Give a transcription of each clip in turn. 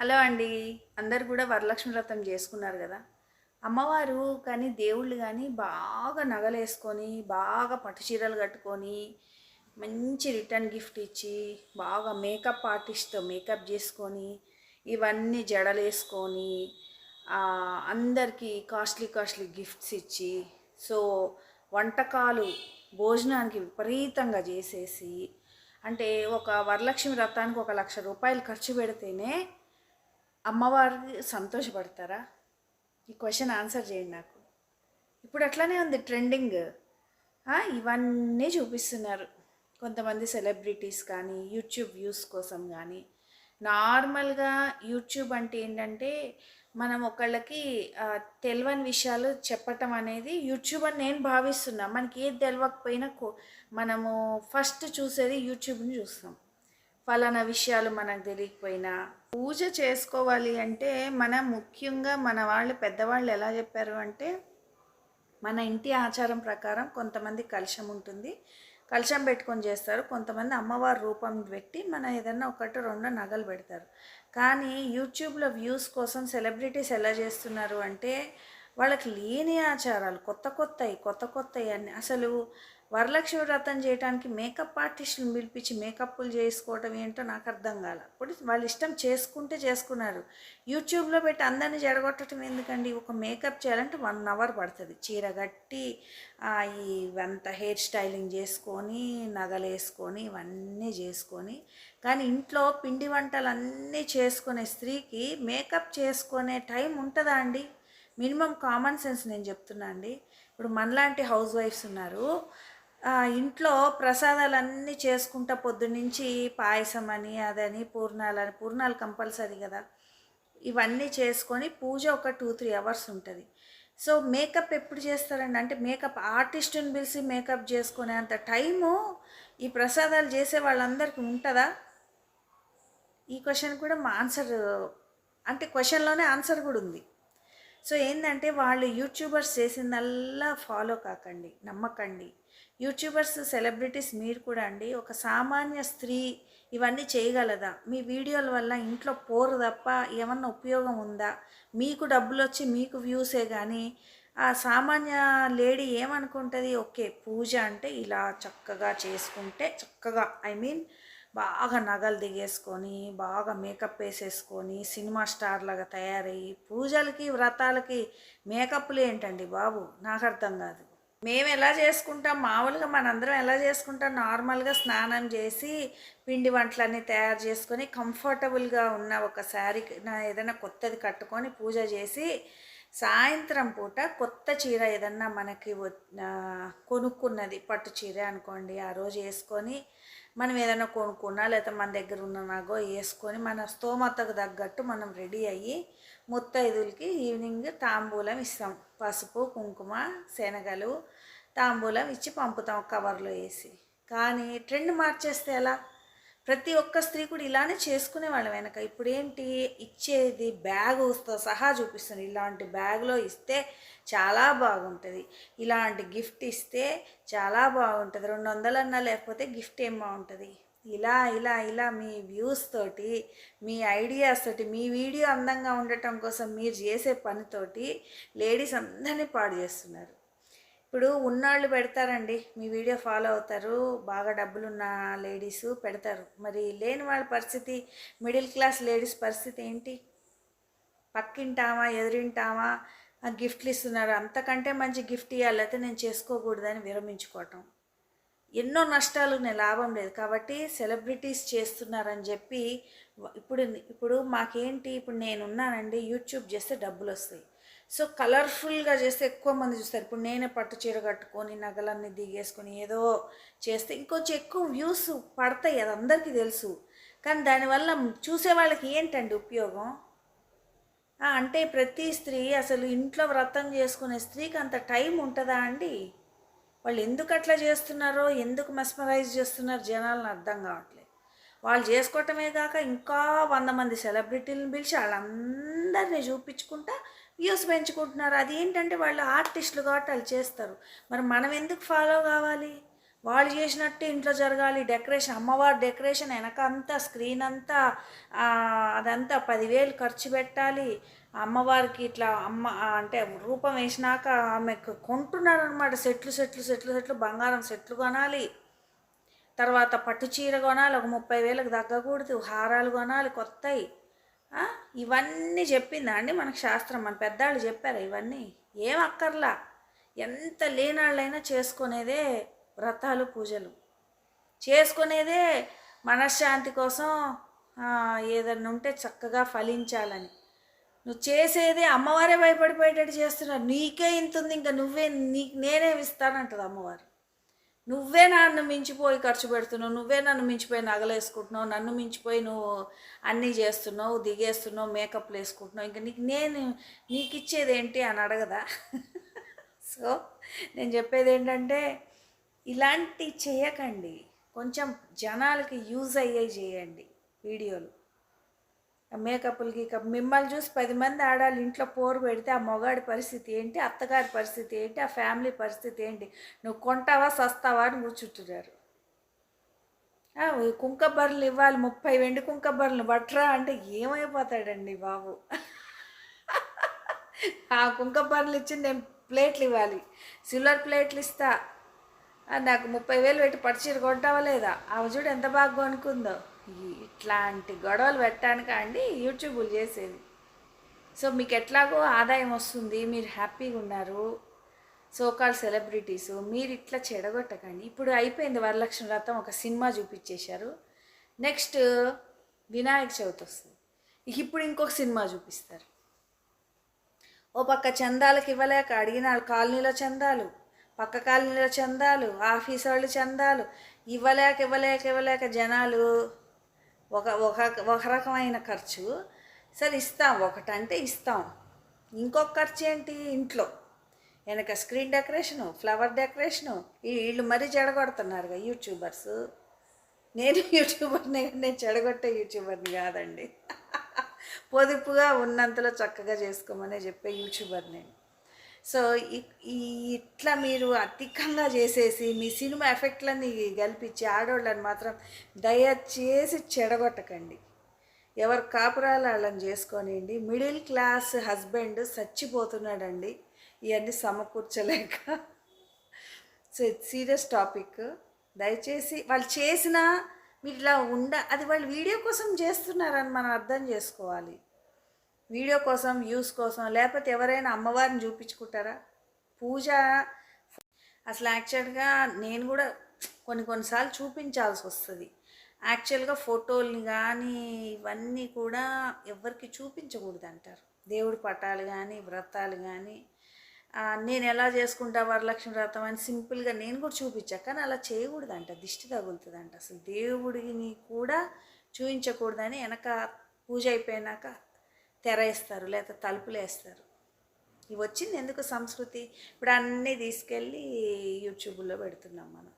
Hello అండి. అందరు కూడా వరలక్ష్మి వ్రతం చేసుకున్నారు కదా. అమ్మవారు కానీ దేవుళ్ళు కానీ బాగా నగలేసుకొని బాగా పట్టు చీరలు కట్టుకొని మంచి రిటర్న్ గిఫ్ట్ ఇచ్చి బాగా మేకప్ ఆర్టిస్ట్తో మేకప్ చేసుకొని ఇవన్నీ జడలు వేసుకొని అందరికీ కాస్ట్లీ కాస్ట్లీ గిఫ్ట్స్ ఇచ్చి సో వంటకాలు భోజనానికి విపరీతంగా చేసేసి అంటే ఒక వరలక్ష్మి వ్రతానికి ఒక లక్ష రూపాయలు ఖర్చు పెడితేనే అమ్మవారికి సంతోషపడతారా? ఈ క్వశ్చన్ ఆన్సర్ చేయండి నాకు. ఇప్పుడు అట్లానే ఉంది ట్రెండింగ్ ఇవన్నీ చూపిస్తున్నారు. కొంతమంది సెలబ్రిటీస్ కానీ యూట్యూబ్ వ్యూస్ కోసం కానీ. నార్మల్గా యూట్యూబ్ అంటే ఏంటంటే మనం ఒకళ్ళకి తెలియని విషయాలు చెప్పటం అనేది యూట్యూబ్ అని నేను భావిస్తున్నా. మనకి ఏది తెలియకపోయినా కో- మనము ఫస్ట్ చూసేది యూట్యూబ్ని చూస్తాం. ఫలానా విషయాలు మనకు తెలియకపోయినా పూజ చేసుకోవాలి అంటే మన ముఖ్యంగా మన వాళ్ళు పెద్దవాళ్ళు ఎలా చెప్పారు అంటే మన ఇంటి ఆచారం ప్రకారం కొంతమంది కలశం ఉంటుంది. కలశం పెట్టుకొని చేస్తారు. కొంతమంది అమ్మవారి రూపం పెట్టి మన ఏదైనా ఒకటి రెండు నగలు పెడతారు. కానీ యూట్యూబ్లో వ్యూస్ కోసం సెలబ్రిటీస్ ఎలా చేస్తున్నారు అంటే వాళ్ళకి లేని ఆచారాలు కొత్త కొత్తవి కొత్త కొత్తవి అన్ని. అసలు వరలక్ష్మి వ్రతం చేయడానికి మేకప్ ఆర్టిస్టులను పిలిపించి మేకప్లు చేసుకోవటం ఏంటో నాకు అర్థం కాల. ఇప్పుడు వాళ్ళు ఇష్టం చేసుకుంటే చేసుకున్నారు. యూట్యూబ్లో పెట్టి అందరినీ జడగొట్టడం ఎందుకండి? ఒక మేకప్ చేయాలంటే వన్ అవర్ పడుతుంది. చీర కట్టి ఇవంతా హెయిర్ స్టైలింగ్ చేసుకొని నగలు వేసుకొని ఇవన్నీ చేసుకొని కానీ ఇంట్లో పిండి వంటలు అన్నీ చేసుకునే స్త్రీకి మేకప్ చేసుకునే టైం ఉంటుందా అండి? మినిమం కామన్ సెన్స్ నేను చెప్తున్నా అండి. ఇప్పుడు మనలాంటి హౌస్ వైఫ్స్ ఉన్నారు. ఇంట్లో ప్రసాదాలన్నీ చేసుకుంటా పొద్దున్నుంచి పాయసం అని అదని పూర్ణాలని పూర్ణాలు కంపల్సరీ కదా. ఇవన్నీ చేసుకొని పూజ ఒక టూ త్రీ అవర్స్ ఉంటుంది. సో మేకప్ ఎప్పుడు చేస్తారండి? అంటే మేకప్ ఆర్టిస్ట్ని పిలిచి మేకప్ చేసుకునే అంత టైము ఈ ప్రసాదాలు చేసే వాళ్ళందరికీ ఉంటుందా? ఈ క్వశ్చన్ కూడా మా ఆన్సర్ అంటే క్వశ్చన్లోనే ఆన్సర్ కూడా ఉంది. సో ఏంటంటే వాళ్ళు యూట్యూబర్స్ చేసిందల్లా ఫాలో కాకండి నమ్మకండి. యూట్యూబర్స్ సెలబ్రిటీస్ మీరు కూడా అండి ఒక సామాన్య స్త్రీ ఇవన్నీ చేయగలదా? మీ వీడియోల వల్ల ఇంట్లో పోరు తప్ప ఏమన్నా ఉపయోగం ఉందా? మీకు డబ్బులు వచ్చి మీకు వ్యూసే కానీ ఆ సామాన్య లేడీ ఏమనుకుంటుంది? ఓకే పూజ అంటే ఇలా చక్కగా చేసుకుంటే చక్కగా ఐ మీన్ బాగా నగలు దిగేసుకొని బాగా మేకప్ వేసేసుకొని సినిమా స్టార్ లాగా తయారయ్యి పూజలకి వ్రతాలకి మేకప్లు ఏంటండి బాబు? నాకు అర్థం కాదు. మేము ఎలా చేసుకుంటాం? మామూలుగా మనందరం ఎలా చేసుకుంటాం? నార్మల్గా స్నానం చేసి పిండి వంటలన్నీ తయారు చేసుకొని కంఫర్టబుల్గా ఉన్న ఒక శారీ ఏదైనా కొత్తది కట్టుకొని పూజ చేసి సాయంత్రం పూట కొత్త చీర ఏదన్నా మనకి వ- కొనుక్కున్నది. పట్టు చీర అనుకోండి ఆ రోజు వేసుకొని మనం ఏదైనా కొనుక్కున్నా లేకపోతే మన దగ్గర ఉన్న నగో వేసుకొని మన స్తోమతకు తగ్గట్టు మనం రెడీ అయ్యి ముత్తైదులకి ఈవినింగ్ తాంబూలం ఇస్తాం. పసుపు కుంకుమ శనగలు తాంబూలం ఇచ్చి పంపుతాం కవర్లో వేసి. కానీ ట్రెండ్ మార్చేస్తే ఎలా? ప్రతి ఒక్క స్త్రీ కూడా ఇలానే చేసుకునే వాళ్ళం వెనక. ఇప్పుడు ఏంటి ఇచ్చేది బ్యాగుతో సహా చూపిస్తుంది. ఇలాంటి బ్యాగ్లో ఇస్తే చాలా బాగుంటుంది. ఇలాంటి గిఫ్ట్ ఇస్తే చాలా బాగుంటుంది. రెండు వందలన్నా లేకపోతే గిఫ్ట్ ఏం బాగుంటుంది? ఇలా ఇలా ఇలా మీ వ్యూస్ తోటి మీ ఐడియాస్ తోటి మీ వీడియో అందంగా ఉండటం కోసం మీరు చేసే పనితోటి లేడీస్ అందరినీ పాడు చేస్తున్నారు. ఇప్పుడు ఉన్నాళ్ళు పెడతారండి మీ వీడియో ఫాలో అవుతారు బాగా డబ్బులున్న లేడీస్ పెడతారు. మరి లేని వాళ్ళ పరిస్థితి మిడిల్ క్లాస్ లేడీస్ పరిస్థితి ఏంటి? పక్కింటామా ఎదురింటామా గిఫ్ట్లు ఇస్తున్నారు. అంతకంటే మంచి గిఫ్ట్ ఇవ్వాలి అయితే నేను చేసుకోకూడదని విరమించుకోవటం. ఎన్నో నష్టాలు నేను లాభం లేదు. కాబట్టి సెలబ్రిటీస్ చేస్తున్నారని చెప్పి ఇప్పుడు ఇప్పుడు మాకేంటి ఇప్పుడు నేను ఉన్నానండి యూట్యూబ్ చేస్తే డబ్బులు వస్తాయి సో కలర్ఫుల్గా చేస్తే ఎక్కువ మంది చూస్తారు. ఇప్పుడు నేనే పట్టు చీర కట్టుకొని నగలన్నీ దిగేసుకొని ఏదో చేస్తే ఇంకొంచెం ఎక్కువ వ్యూస్ పడతాయి అది అందరికీ తెలుసు. కానీ దానివల్ల చూసే వాళ్ళకి ఏంటండి ఉపయోగం? అంటే ప్రతి స్త్రీ అసలు ఇంట్లో వ్రతం చేసుకునే స్త్రీకి అంత టైం ఉంటుందా అండి? వాళ్ళు ఎందుకు అట్లా చేస్తున్నారో ఎందుకు మెస్మరైజ్ చేస్తున్నారు జనాలను అర్థం కావట్లేదు. వాళ్ళు చేసుకోవటమే కాక ఇంకా వంద మంది సెలబ్రిటీలను పిలిచి వాళ్ళందరినీ చూపించుకుంటా వ్యూస్ పెంచుకుంటున్నారు. అది ఏంటంటే వాళ్ళు ఆర్టిస్టులు కాబట్టి వాళ్ళు చేస్తారు. మరి మనం ఎందుకు ఫాలో కావాలి? వాళ్ళు చేసినట్టు ఇంట్లో జరగాలి. డెకరేషన్ అమ్మవారి డెకరేషన్ వెనక అంతా స్క్రీన్ అంతా అదంతా పదివేలు ఖర్చు పెట్టాలి. అమ్మవారికి ఇట్లా అమ్మ అంటే రూపం వేసినాక ఆమెకు కొంటున్నారు అనమాట సెట్లు సెట్లు సెట్లు సెట్లు బంగారం సెట్లు కొనాలి. తర్వాత పట్టు చీర కొనాలి ఒక ముప్పై వేలకు తగ్గకూడదు. హారాలు కొనాలి కొత్తవి ఇవన్నీ చెప్పిందా అండి మనకు శాస్త్రం? మన పెద్దవాళ్ళు చెప్పారు ఇవన్నీ? ఏం అక్కర్లా? ఎంత లేనాళ్ళైనా చేసుకునేదే వ్రతాలు పూజలు. చేసుకునేదే మనశ్శాంతి కోసం ఏదన్నా ఉంటే చక్కగా ఫలించాలని. నువ్వు చేసేది అమ్మవారే భయపడిపోయేటట్టు చేస్తున్నారు. నీకే ఇంత ఉంది ఇంకా నువ్వే నీకు నేనేమి ఇస్తానంటది అమ్మవారు. నువ్వే నన్ను మించిపోయి ఖర్చు పెడుతున్నావు నువ్వే నన్ను మించిపోయి నగలేసుకుంటున్నావు నన్ను మించిపోయి నువ్వు అన్నీ చేస్తున్నావు దిగేస్తున్నావు మేకప్లు వేసుకుంటున్నావు. ఇంకా నీకు నేను నీకు ఇచ్చేది ఏంటి అని అడగదా? సో నేను చెప్పేది ఏంటంటే ఇలాంటి చేయకండి. కొంచెం జనాలకి యూజ్ అయ్యేవి చేయండి వీడియోలు. మేకప్లకి ఇక మిమ్మల్ని చూసి పది మంది ఆడాలి ఇంట్లో పోరు పెడితే ఆ మొగాడి పరిస్థితి ఏంటి? అత్తగారి పరిస్థితి ఏంటి? ఆ ఫ్యామిలీ పరిస్థితి ఏంటి? నువ్వు కొంటావా సస్తావా అని కూర్చుంటున్నారు. కుంకబర్రలు ఇవ్వాలి ముప్పై వెండి కుంకబర్రలు బట్రా అంటే ఏమైపోతాడండి బాబు? ఆ కుంకబర్రలు ఇచ్చి నేను ప్లేట్లు ఇవ్వాలి. సిల్వర్ ప్లేట్లు ఇస్తా. నాకు ముప్పై వేలు పెట్టి పట్టుచీర కొంటావా లేదా? ఆమె చూడు ఎంత బాగా కొనుక్కుందో ఇట్లాంటి గొడవలు పెట్టడానికి అండి? యూట్యూబ్లు చేసేది సో మీకు ఎట్లాగో ఆదాయం వస్తుంది మీరు హ్యాపీగా ఉన్నారు. సోకాల్ సెలబ్రిటీస్ మీరు ఇట్లా చెడగొట్టకండి. ఇప్పుడు అయిపోయింది వరలక్ష్మి వ్రతం ఒక సినిమా చూపించేశారు. నెక్స్ట్ వినాయక చవితి వస్తుంది. ఇప్పుడు ఇంకొక సినిమా చూపిస్తారు. ఓ పక్క చందాలకు ఇవ్వలేక అడిగిన కాలనీలో చందాలు పక్క కాలనీలో చందాలు ఆఫీస్ వాళ్ళు చందాలు. ఇవ్వలేక ఇవ్వలేక ఇవ్వలేక జనాలు ఒక ఒక ఒక రకమైన ఖర్చు. సరే ఇస్తాం. ఒకటంటే ఇస్తాం. ఇంకొక ఖర్చు ఏంటి? ఇంట్లో. వెనక స్క్రీన్ డెకరేషను ఫ్లవర్ డెకరేషను. ఈ వీళ్ళు మరీ చెడగొడుతున్నారుగా యూట్యూబర్స్. నేను యూట్యూబర్ని నేను చెడగొట్టే యూట్యూబర్ని కాదండి. పొదుపుగా ఉన్నంతలో చక్కగా చేసుకోమనే చెప్పే యూట్యూబర్ నేను. సో ఇ- ఈ ఇట్లా మీరు అధికంగా చేసేసి మీ సినిమా ఎఫెక్ట్లన్నీ కల్పించి ఆడవాళ్ళని మాత్రం దయచేసి చెడగొట్టకండి. ఎవరు కాపురాలు వాళ్ళని చేసుకోనివ్వండి మిడిల్ క్లాస్ హస్బెండ్ చచ్చిపోతున్నాడండి. ఇవన్నీ సమకూర్చలేక. So serious topic. దయచేసి వాళ్ళు చేసినా మీరు ఇలా ఉండ అది వాళ్ళు వీడియో కోసం చేస్తున్నారని మనం అర్థం చేసుకోవాలి. వీడియో కోసం వ్యూస్ కోసం లేకపోతే ఎవరైనా అమ్మవారిని చూపించుకుంటారా? పూజ అసలు యాక్చువల్గా నేను కూడా కొన్ని కొన్నిసార్లు చూపించాల్సి వస్తుంది. యాక్చువల్గా ఫోటోల్ని కానీ ఇవన్నీ కూడా ఎవరికి చూపించకూడదు అంటారు దేవుడి పటాలు కానీ వ్రతాలు కానీ నేను ఎలా చేసుకుంటా వరలక్ష్మి వ్రతం అని సింపుల్గా నేను కూడా చూపించా. కానీ అలా చేయకూడదంట దిష్టి తగులుతుందంట. అసలు దేవుడిని కూడా చూపించకూడదని వెనక పూజ అయిపోయినాక తెర వేస్తారు లేకపోతే తలుపులు వేస్తారు ఇవి వచ్చింది ఎందుకు సంస్కృతి? ఇప్పుడు అన్నీ తీసుకెళ్ళి యూట్యూబ్లో పెడుతున్నాం మనం.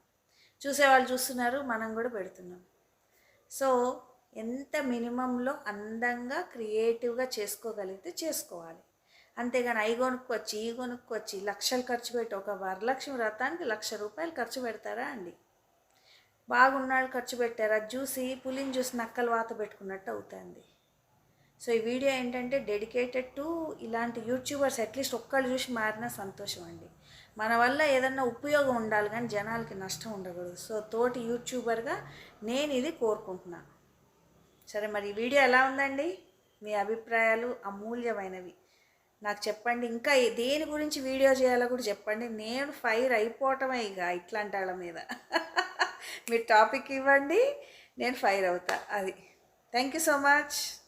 చూసేవాళ్ళు చూస్తున్నారు మనం కూడా పెడుతున్నాం. సో ఎంత మినిమంలో అందంగా క్రియేటివ్గా చేసుకోగలిగితే చేసుకోవాలి. అంతేగాని అవి కొనుక్కొచ్చి ఈ కొనుక్కొచ్చి లక్షలు ఖర్చు పెట్టి ఒక వరలక్ష్మి వ్రతానికి లక్ష రూపాయలు ఖర్చు పెడతారా అండి? బాగున్నాళ్ళు ఖర్చు పెట్టారు? అది చూసి పులిని చూసి నక్కలు వాత పెట్టుకున్నట్టు అవుతుంది. సో ఈ వీడియో ఏంటంటే డెడికేటెడ్ టు ఇలాంటి యూట్యూబర్స్ అట్లీస్ట్ ఒక్కళ్ళు చూసి మారిన సంతోషం అండి. మన వల్ల ఏదన్నా ఉపయోగం ఉండాలి కానీ జనాలకి నష్టం ఉండకూడదు. సో తోటి యూట్యూబర్గా నేను ఇది కోరుకుంటున్నాను సరే మరి ఈ వీడియో ఎలా ఉందండి? మీ అభిప్రాయాలు అమూల్యమైనవి. నాకు చెప్పండి ఇంకా దేని గురించి వీడియో చేయాలో కూడా చెప్పండి. నేను ఫైర్ అయిపోవటమే ఇక ఇట్లాంటి వాళ్ళ మీద. మీరు టాపిక్ ఇవ్వండి నేను ఫైర్ అవుతా. అది. Thank you so much